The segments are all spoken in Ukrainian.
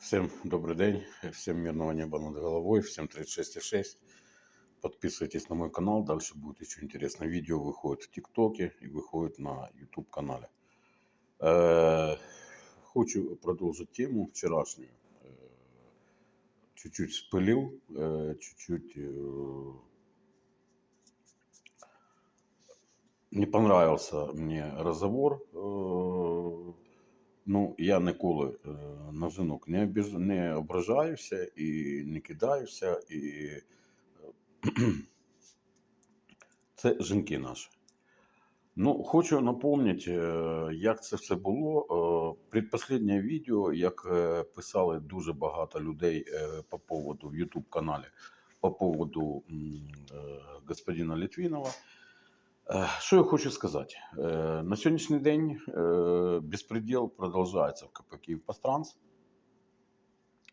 Всем добрый день, всем мирного неба над головой, всем 36,6. Подписывайтесь на мой канал, дальше будет еще интересно. Видео выходит в ТикТоке и выходит на YouTube канале. Е, Хочу продолжить тему вчерашнюю. Е, Чуть-чуть спылил, е, чуть-чуть не понравился мне разговор. Ну, я ніколи е, на жінок не, обіж... не ображаюся і не кидаюся. І... е, Це жінки наші. Ну, хочу напомнити, е, як це все було. Предпоследнє відео, як писали дуже багато людей по поводу в YouTube каналі, по поводу господина Литвинова. Е, Що я хочу сказати? Е, На сьогоднішній день е, безпредел продовжується в КП «Київпостранс».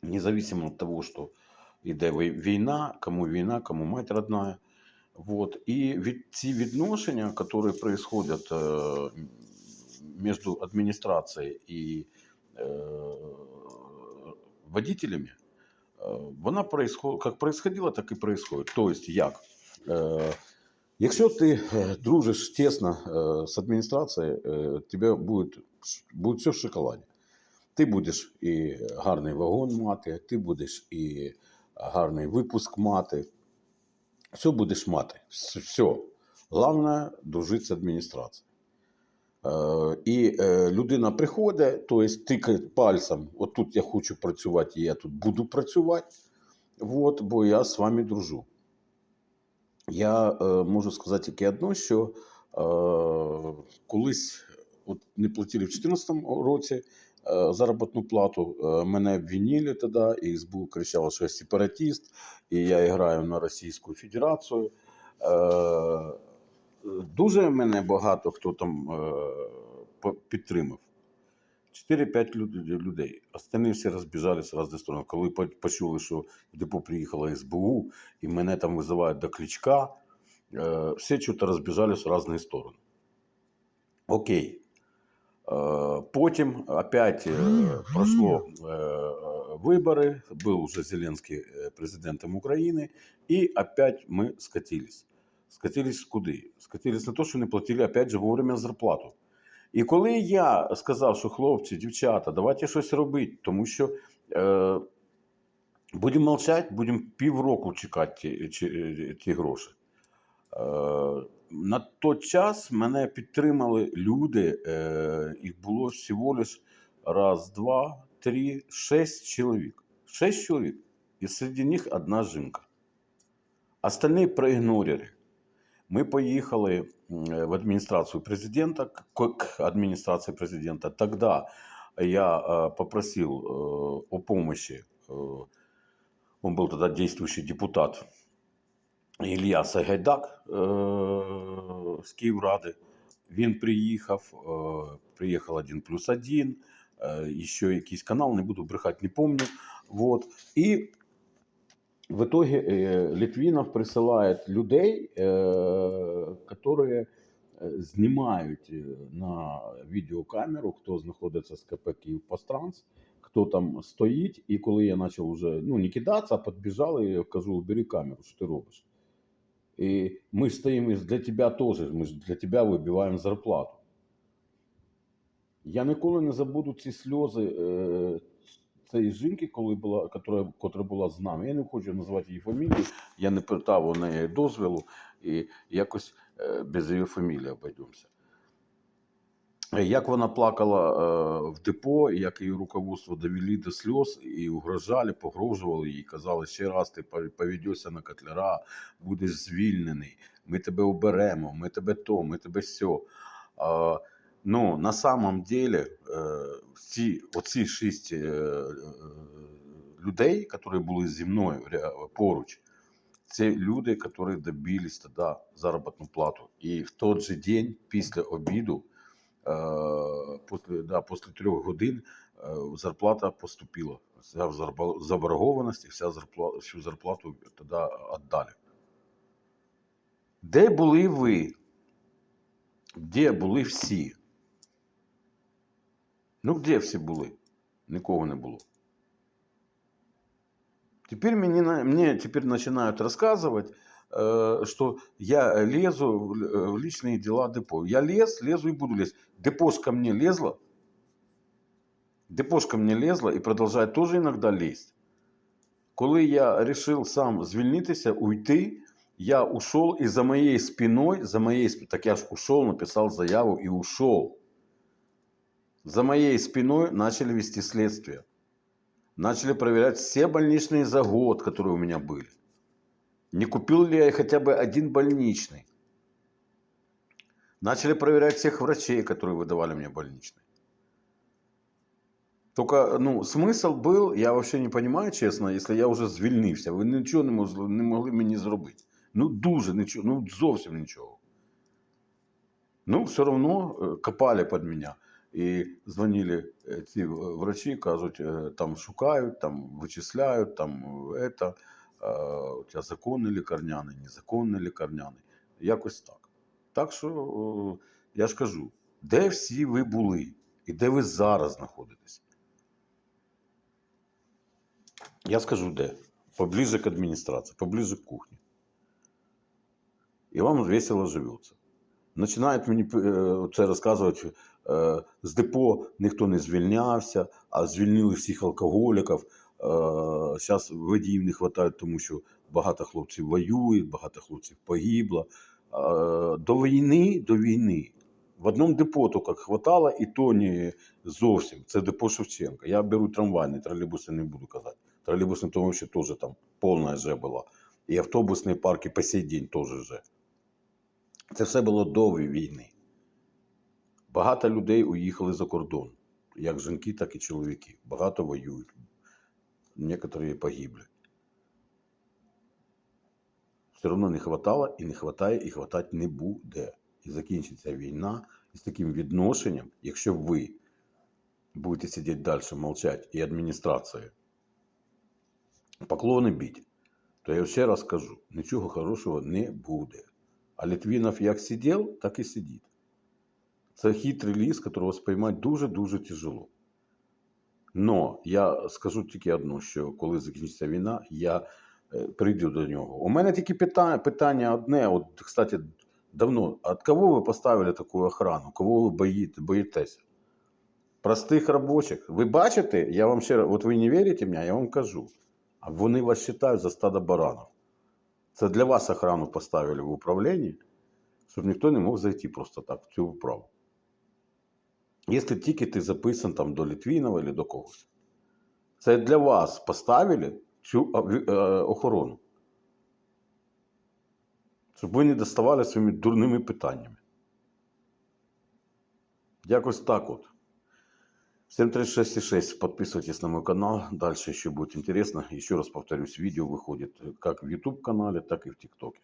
Независимо от того, что йде вой- війна, кому війна, кому мать родная. Вот. І від, ці відношення, які происходят е, між адміністрацією і е, водителями, е, вона происход, як происходила, так і происходит. Тобто, як? Якщо ти е, дружиш тісно е, з адміністрацією, е, тебе буде, буде все в шоколаді. Ти будеш і гарний вагон мати, ти будеш і гарний випуск мати. Все будеш мати. Все. Головне дружити з адміністрацією. І людина приходить, тобто тикає пальцем, отут я хочу працювати, і я тут буду працювати, от, бо я з вами дружу. Я е, можу сказати тільки одно, що е, колись от не платили в 2014 році е, заробітну плату, е, мене обвинили тоді, і СБУ кричало, що я сепаратист, і я граю на Російську Федерацію. Е, дуже мене багато хто там е, підтримав. 4-5 люд- людей. Остальні всі розбіжалися в різні сторони. Коли почули, що в депо приїхала СБУ, і мене там визивають до Кличка, е, всі чого-то розбіжалися в різні сторони. Окей. Е, Потім опять е, пройшло вибори, був уже Зеленський президентом України, і опять ми скатились. Скатились куди? Скатились на те, що не платили опять же вовремя зарплату. І коли я сказав, що хлопці, дівчата, давайте щось робити, тому що е, будемо мовчати, будемо півроку чекати ті, ті, гроші. Е, на той час мене підтримали люди, е, їх було всього лиш раз, два, три, шесть чоловік. Шесть чоловік. І серед них одна жінка. Остальні проігнорили. Мы поехали м, в администрацию президента, к к администрации президента. Тогда я э, попросил э, о помощи, э, он был тогда действующий депутат Илья Сагайдак э, з Київради. Він приїхав, е, приїхав один плюс один, е, ще якийсь канал, не буду брехати, не помню. Вот. І в итоге э, Литвинов присылает людей, э, которые э, знімають е, на відеокамеру, хто знаходиться з КП Київпостранс, хто там стоїть. І коли я почав вже ну, не кидатися, а підбіжали, я кажу, бери камеру, що ти робиш. І ми стоїмо для тебе теж, ми ж для тебе вибиваємо зарплату. Я ніколи не забуду ці сльози е, цієї жінки, коли була, котра, котра була з нами. Я не хочу називати її фамілію, я не питав у неї дозволу і якось е, без її фамілії обійдемося. Як вона плакала е, в депо, як її руководство довели до сльоз і угрожали, погрожували їй, казали, ще раз ти поведешся на котляра, будеш звільнений, ми тебе оберемо, ми тебе то, ми тебе сьо. Ну, на самом деле, е, всі, оці шість е, е, людей, які були зі мною поруч, це люди, які добились тоді заробітну плату. І в той же день після обіду, після, да, після трьох годин, зарплата поступила. Вся заборгованість і вся зарплата, всю зарплату тоді віддали. Де були ви? Де були всі? Ну, де всі були? Нікого не було. Теперь мне, на- мне теперь начинают рассказывать, э, что я лезу в л- э, в личные дела депо. Я лез, лезу и буду лезть. Депош ко мне лезла. Депош ко мне лезла і продовжує теж іноді лезть. Коли я вирішив сам звільнитися, уйти, я ушел, і за моєю спиною, за моєю спиною, так я ж ушел, написав заяву і ушел. За моей спиной начали вести следствие. Начали проверять все больничные за год, которые у меня были. Не купил ли я хотя бы один больничный. Начали проверять всех врачей, которые выдавали мне больничный. Только, ну, смысл был, я вообще не понимаю, чесно, якщо я вже звільнився, ви нічого не могли, не могли мені зробити. Ну, дуже нічого, ну зовсім нічого. Ну, все одно е, копали під мене. І дзвонили е, ці е, врачі, кажуть, е, там шукають, там вичисляють, там это, у тебе законний лікарняний, незаконний лікарняний. Якось так. Так що я ж кажу, де всі ви були і де ви зараз знаходитесь? Я скажу де. Поближе к адміністрації, поближе к кухні. І вам весело живеться. Починають мені е, це розказувати, е, з депо ніхто не звільнявся, а звільнили всіх алкоголіків. Зараз водіїв не вистачає, тому що багато хлопців воюють, багато хлопців погибло. Е, До війни, до війни в одному депо тільки хватало, і то не зовсім. Це депо Шевченка. Я беру трамвайний, тролейбуси не буду казати. Тролейбусний, тому що теж там повна вже була. І автобусні парки по сей день теж вже. Це все було до війни. Багато людей уїхали за кордон, як жінки, так і чоловіки. Багато воюють. Некоторі погибли. Все одно не хватало і не хватає, і хватати не буде. І закінчиться війна і з таким відношенням, якщо ви будете сидіти далі, мовчати, і адміністрація поклони бить, то я ще раз кажу, нічого хорошого не буде. А Литвинов як сидів, так і сидить. Це хитрий ліс, якого спіймати дуже-дуже тяжело. Но я скажу тільки одно, що коли закінчиться війна, я е, прийду до нього. У мене тільки питання, питання одне, от, кстати, давно. От кого ви поставили таку охрану? Кого ви боїте, боїтеся? Простих робочих. Ви бачите, я вам ще раз, от ви не вірите мені, я вам кажу. А вони вас вважають за стадо баранів. Це для вас охрану поставили в управлінні, щоб ніхто не мог зайти просто так в цю управу. Якщо тільки ти записан там до Літвінова або до когось. Це для вас поставили цю ві- е, охорону. Щоб ви не доставали своїми дурними питаннями. Якось так от. Всем 36,6. Подписывайтесь на мой канал. Дальше еще будет интересно. Еще раз повторюсь, видео выходит как в YouTube канале, так и в ТикТоке.